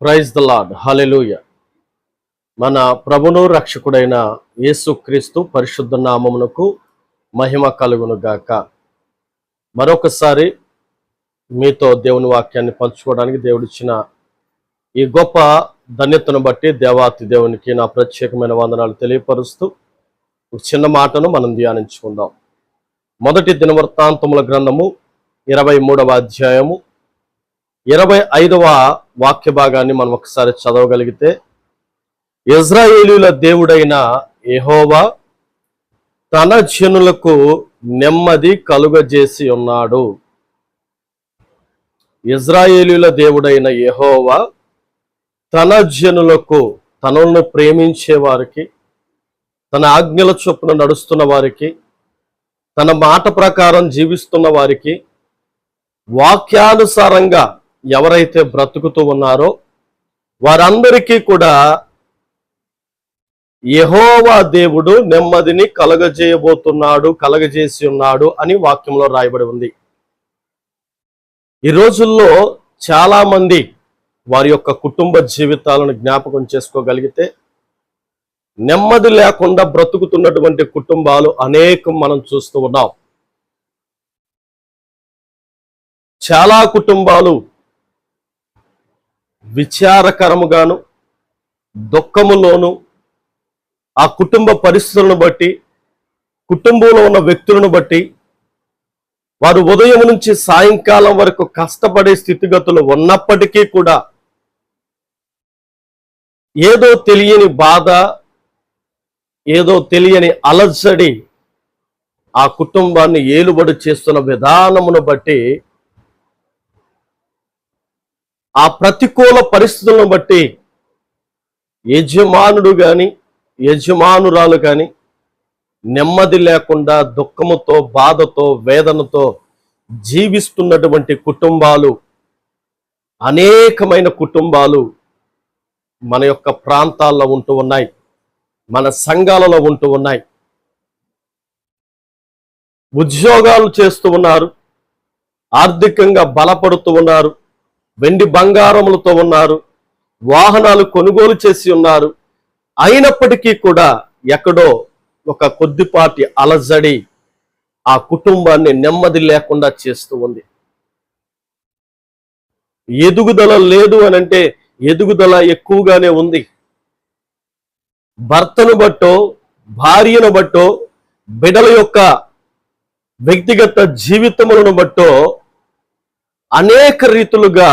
Praise the lord hallelujah మన ప్రభును రక్షకుడైన యేసుక్రీస్తు పరిశుద్ధ నామమునకు మహిమ కలుగును గాక. మరొకసారి మీతో దేవుని వాక్యాన్ని పంచుకోవడానికి దేవుడిచ్చిన ఈ గొప్ప ధన్యతను బట్టి దేవాతి దేవునికి నా ప్రత్యేకమైన వందనాలు తెలియపరుస్తూ ఒక చిన్న మాటను మనం ధ్యానించుకుందాం. మొదటి దినవృత్తాంతముల గ్రంథము ఇరవై మూడవ అధ్యాయము ఇరవై ఐదవ వాక్య భాగాన్ని మనం ఒకసారి చదవగలిగితే ఇజ్రాయేలీల దేవుడైన ఎహోవా తన జనులకు నెమ్మది కలుగజేసి ఉన్నాడు. ఇజ్రాయేలీల దేవుడైన యహోవా తన జనులకు తనను ప్రేమించే వారికి తన ఆజ్ఞల చొప్పున నడుస్తున్న వారికి తన మాట ప్రకారం జీవిస్తున్న వారికి వాక్యానుసారంగా ఎవరైతే బ్రతుకుతూ ఉన్నారో వారందరికీ కూడా యహోవా దేవుడు నెమ్మదిని కలగజేయబోతున్నాడు కలగజేసి ఉన్నాడు అని వాక్యంలో రాయబడి ఉంది. ఈ రోజుల్లో చాలా మంది వారి యొక్క కుటుంబ జీవితాలను జ్ఞాపకం చేసుకోగలిగితే నెమ్మది లేకుండా బ్రతుకుతున్నటువంటి కుటుంబాలు అనేకం మనం చూస్తూ ఉన్నాం. చాలా కుటుంబాలు విచారకరముగాను దుఃఖములోను ఆ కుటుంబ పరిస్థితులను బట్టి కుటుంబంలో ఉన్న వ్యక్తులను బట్టి వారు ఉదయం నుంచి సాయంకాలం వరకు కష్టపడే స్థితిగతులు ఉన్నప్పటికీ కూడా ఏదో తెలియని బాధ ఏదో తెలియని అలజడి ఆ కుటుంబాన్ని ఏలుబడి చేస్తున్న విధానమును బట్టి ఆ ప్రతికూల పరిస్థితులను బట్టి యజమానుడు కానీ యజమానురాలు కానీ నెమ్మది లేకుండా దుఃఖముతో బాధతో వేదనతో జీవిస్తున్నటువంటి కుటుంబాలు అనేకమైన కుటుంబాలు మన యొక్క ప్రాంతాల్లో ఉంటూ ఉన్నాయి. మన సంఘాలలో ఉంటూ ఉన్నాయి. ఉద్యోగాలు చేస్తూ ఉన్నారు. ఆర్థికంగా బలపడుతూ ఉన్నారు. వెండి బంగారములతో ఉన్నారు వాహనాలు కొనుగోలు చేసి ఉన్నారు. అయినప్పటికీ కూడా ఎక్కడో ఒక కొద్దిపాటి అలజడి ఆ కుటుంబాన్ని నెమ్మది లేకుండా చేస్తూ ఉంది. ఎదుగుదల లేదు అని అంటే ఎదుగుదల ఎక్కువగానే ఉంది. భర్తను బట్టో భార్యను బట్టో బిడల యొక్క వ్యక్తిగత జీవితములను బట్టో అనేక రీతులుగా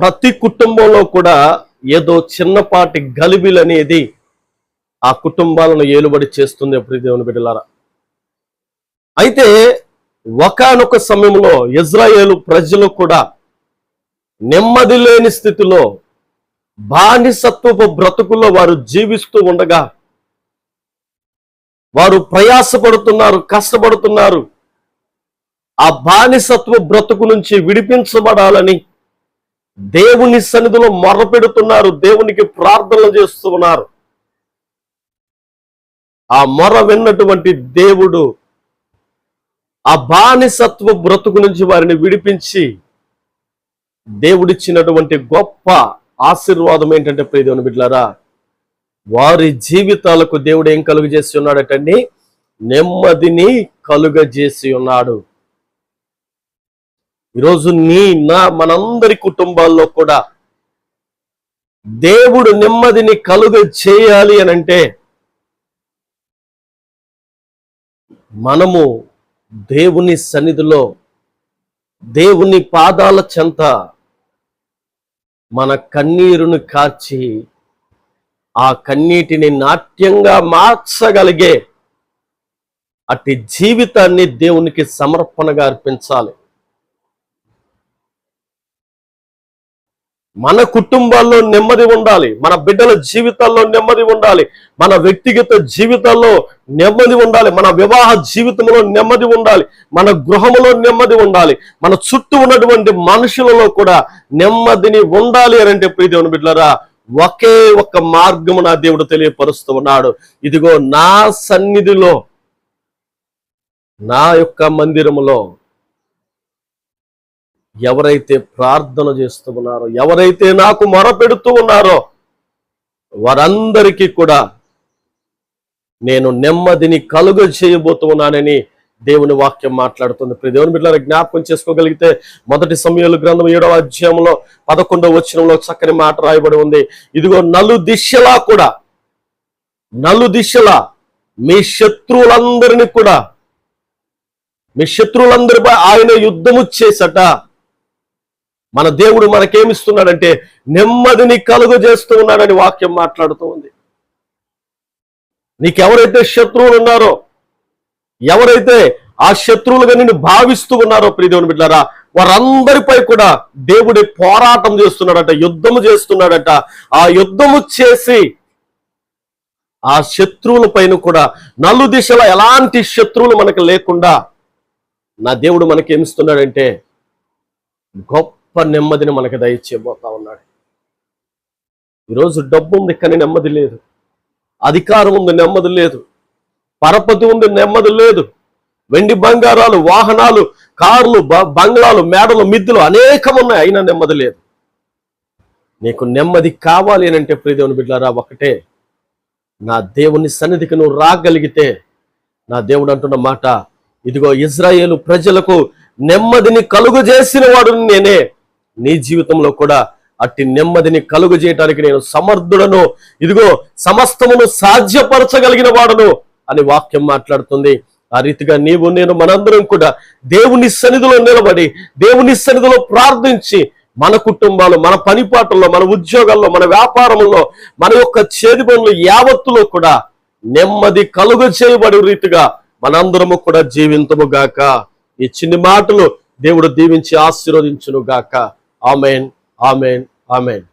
ప్రతి కుటుంబంలో కూడా ఏదో చిన్నపాటి గలిబిలు అనేది ఆ కుటుంబాలను ఏలుబడి చేస్తుంది. ఎప్పుడు దేవుని బిడ్డలారా అయితే ఒకానొక సమయంలో ఇజ్రాయేలు ప్రజలు కూడా నెమ్మది లేని స్థితిలో బానిసత్వపు బ్రతుకుల్లో వారు జీవిస్తూ ఉండగా వారు ప్రయాసపడుతున్నారు కష్టపడుతున్నారు. ఆ బానిసత్వ బ్రతుకు నుంచి విడిపించబడాలని దేవుని సన్నిధిలో మొరపెడుతున్నారు దేవునికి ప్రార్థనలు చేస్తున్నారు. ఆ మొర విన్నటువంటి దేవుడు ఆ బానిసత్వ బ్రతుకు నుంచి వారిని విడిపించి దేవుడిచ్చినటువంటి గొప్ప ఆశీర్వాదం ఏంటంటే ప్రియదేవుని బిడ్లారా వారి జీవితాలకు దేవుడు ఏం కలుగజేసి ఉన్నాడటండి? నెమ్మదిని కలుగజేసి ఉన్నాడు. ఈరోజు నీ నా మనందరి కుటుంబాల్లో కూడా దేవుడు నెమ్మదిని కలుగ చేయాలి అని అంటే మనము దేవుని సన్నిధిలో దేవుని పాదాల చెంత మన కన్నీరును కార్చి ఆ కన్నీటిని నాట్యంగా మార్చగలిగే అట్టి జీవితాన్ని దేవునికి సమర్పణగా అర్పించాలి. మన కుటుంబాల్లో నెమ్మది ఉండాలి. మన బిడ్డల జీవితాల్లో నెమ్మది ఉండాలి. మన వ్యక్తిగత జీవితాల్లో నెమ్మది ఉండాలి. మన వివాహ జీవితంలో నెమ్మది ఉండాలి. మన గృహములో నెమ్మది ఉండాలి. మన చుట్టూ ఉన్నటువంటి మనుషులలో కూడా నెమ్మదిని ఉండాలి అని అంటే ప్రీతివని బిడ్డలరా ఒకే ఒక మార్గము నా దేవుడు తెలియపరుస్తూ ఉన్నాడు. ఇదిగో నా సన్నిధిలో నా యొక్క మందిరములో ఎవరైతే ప్రార్థన చేస్తూ ఉన్నారో ఎవరైతే నాకు మొరపెడుతూ ఉన్నారో వారందరికీ కూడా నేను నెమ్మదిని కలుగ చేయబోతున్నానని దేవుని వాక్యం మాట్లాడుతుంది. ప్రతి దేవుని బిడ్డల జ్ఞాపకం చేసుకోగలిగితే మొదటి సమయంలో గ్రంథం ఏడవ అధ్యాయంలో పదకొండవ వచ్చినంలో చక్కని మాట రాయబడి ఉంది. ఇదిగో నలు దిశలా కూడా నలు దిశలా మీ శత్రువులందరినీ కూడా మీ శత్రువులందరిపై ఆయన యుద్ధము చేసట మన దేవుడు మనకేమిస్తున్నాడంటే నెమ్మదిని కలుగు చేస్తూ ఉన్నాడని వాక్యం మాట్లాడుతూ ఉంది. నీకెవరైతే శత్రువులు ఉన్నారో ఎవరైతే ఆ శత్రువులుగా నిన్ను భావిస్తూ ఉన్నారో ప్రియదేవుని బిడ్డారా వారందరిపై కూడా దేవుడి పోరాటం చేస్తున్నాడట యుద్ధము చేస్తున్నాడట. ఆ యుద్ధము చేసి ఆ శత్రువుల పైన కూడా నలు దిశల ఎలాంటి శత్రువులు మనకు లేకుండా నా దేవుడు మనకి ఏమిస్తున్నాడంటే గొప్ప నెమ్మదిని మనకి దయచేయబోతా ఉన్నాడు. ఈరోజు డబ్బు ఉంది కానీ నెమ్మది లేదు. అధికారం ఉంది నెమ్మది లేదు. పరపతి ఉంది నెమ్మది లేదు. వెండి బంగారాలు వాహనాలు కార్లు బంగ్లాలు మేడలు మిద్దులు అనేకం ఉన్నాయి అయినా నెమ్మది లేదు. నీకు నెమ్మది కావాలి అని అంటే ప్రియదేవుని బిడ్డారా ఒకటే. నా దేవుని సన్నిధికి నువ్వు రాగలిగితే నా దేవుడు అంటున్న మాట ఇదిగో ఇజ్రాయేలు ప్రజలకు నెమ్మదిని కలుగు చేసిన వాడు నేనే. నీ జీవితంలో కూడా అట్టి నెమ్మదిని కలుగు చేయటానికి నేను సమర్థుడను. ఇదిగో సమస్తమును సాధ్యపరచగలిగిన వాడను అని వాక్యం మాట్లాడుతుంది. ఆ రీతిగా నీవు నేను మనందరం కూడా దేవుని సన్నిధిలో నిలబడి దేవుని సన్నిధిలో ప్రార్థించి మన కుటుంబాలు మన పనిపాటల్లో మన ఉద్యోగాల్లో మన వ్యాపారంలో మన యొక్క చేతి పనులు యావత్తులో కూడా నెమ్మది కలుగ చేయబడి రీతిగా మనందరము కూడా జీవింతము గాక. ఈ చిన్ని మాటలు దేవుడు దీవించి ఆశీర్వదించును గాక. ஆமேன் ஆமேன் ஆமேன்